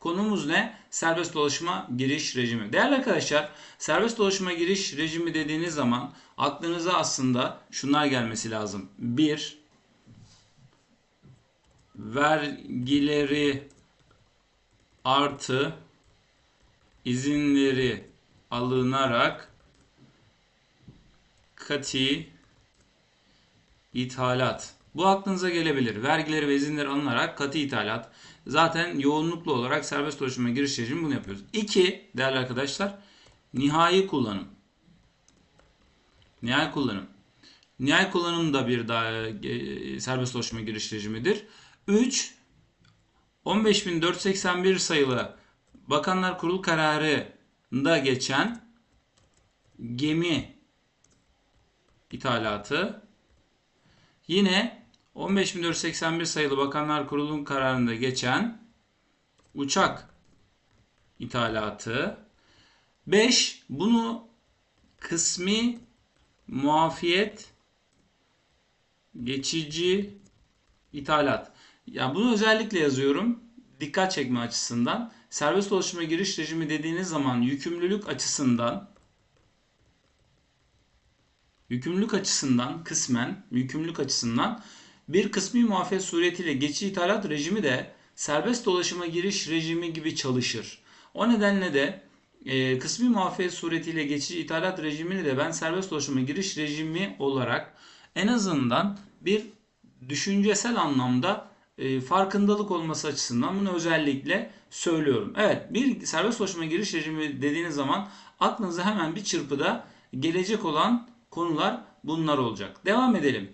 Konumuz ne? Serbest dolaşıma giriş rejimi. Değerli arkadaşlar, serbest dolaşıma giriş rejimi dediğiniz zaman aklınıza aslında şunlar gelmesi lazım. 1. Vergileri artı izinleri alınarak kati ithalat. Bu aklınıza gelebilir. Vergileri ve izinleri alınarak katı ithalat. Zaten yoğunluklu olarak serbest dolaşıma giriş rejimi bunu yapıyoruz. 2. Değerli arkadaşlar nihai kullanım. Nihai kullanım. Nihai kullanım da bir daha e, serbest dolaşıma giriş rejimidir. 3. 15.481 sayılı Bakanlar Kurulu kararında geçen gemi ithalatı yine 15.481 sayılı Bakanlar Kurulu'nun kararında geçen uçak ithalatı 5 bunu kısmi muafiyet geçici ithalat. Ya bunu özellikle yazıyorum dikkat çekme açısından. Serbest dolaşıma giriş rejimi dediğiniz zaman yükümlülük açısından yükümlülük açısından kısmen yükümlülük açısından bir kısmi muafiyet suretiyle geçici ithalat rejimi de serbest dolaşıma giriş rejimi gibi çalışır. O nedenle de e, kısmi muafiyet suretiyle geçici ithalat rejimini de ben serbest dolaşıma giriş rejimi olarak en azından bir düşüncesel anlamda e, farkındalık olması açısından bunu özellikle söylüyorum. Evet bir serbest dolaşıma giriş rejimi dediğiniz zaman aklınıza hemen bir çırpıda gelecek olan konular bunlar olacak. Devam edelim.